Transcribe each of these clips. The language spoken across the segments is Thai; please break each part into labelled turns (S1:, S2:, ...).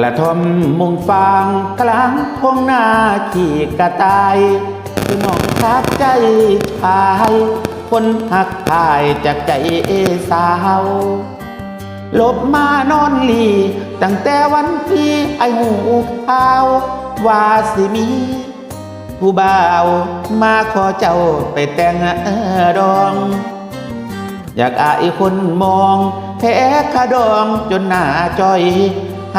S1: กระทอมมุงฟางกลางท้องนาขี่กระต่ายคือน้องทับใจชาย คนหักทายจากใจสาวหลบมานอนหลี ตั้งแต่วันที่ไอหูข่าว ว่าสิมี ผู้บ่าวมาขอเจ้าไปแต่งเออดอง อยากอายคนมองแพ้ขะดองจนหน้าจอย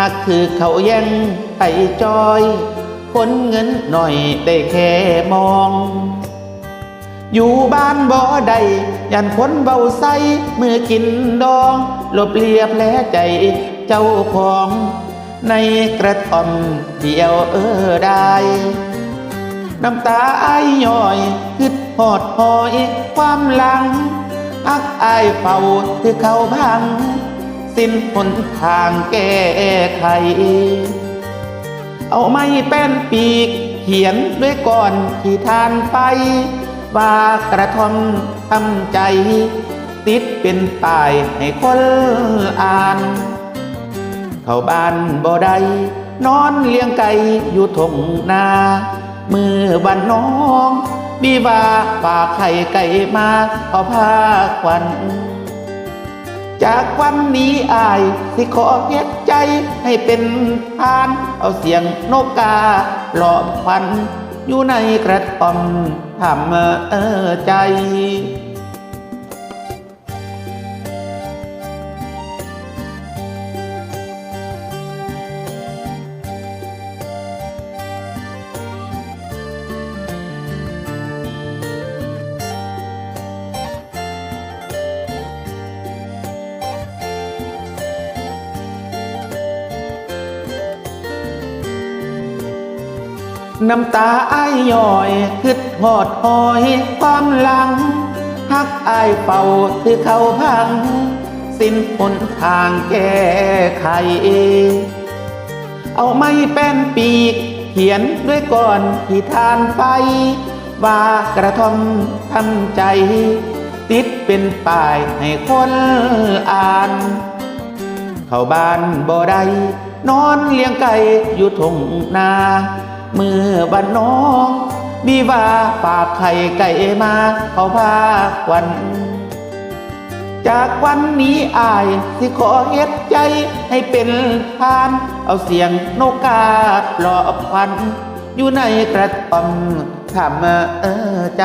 S1: หากคือเขาแย่งไปจอยคนเงินหน่อยได้แค่มอง อยู่บ้านบ่ได้ยันคนเบาใสมือกินดองหลบเลียบแผลใจเจ้าของ ในกระท่อมเดียวเออได้ น้ำตาไอายย่อยคิดหอดหอยความหลัง อักอายเฝ้าคือเขาพัง สิ้นหนทางแก้ไข เอาไม้แป้นปีกเขียนด้วยก่อนที่ทานไป ว่ากระทอมทำใจ ติดเป็นป้ายให้คนอ่าน เข้าบ้านบ่ได้นอนเลี้ยงไก่อยู่ทงนามือบันน้อง บีว่าฝากไข่ไก่มาเอาผ้าควัน จากวันนี้อายสิขอเฮ็ดใจให้เป็นทาน เอาเสียงนกกาหลอบควันอยู่ในกระท่อมทำเออใจ น้ำตาไอ้ายย่อยคิดหอดหอยความหลังฮักไอ้ายเป่าคือเขาพัง สิ้นหนทางแก้ไข เอาไม้แป้นปีก เขียนด้วยก่อนที่ทานไฟ ว่ากระทอมทำใจ ติดเป็นป้ายให้คนอ่าน เข้าบ้านบ่ได้นอนเลี้ยงไก่อยู่ทงนา มื่อบันน้องมีว่าฝากไข่ไก่มาเขาพาวัน จากวันนี้อายสิขอเฮ็ดใจให้เป็นทาน เอาเสียงนกกาปลอบพัน อยู่ในกระท่อมทำเออใจ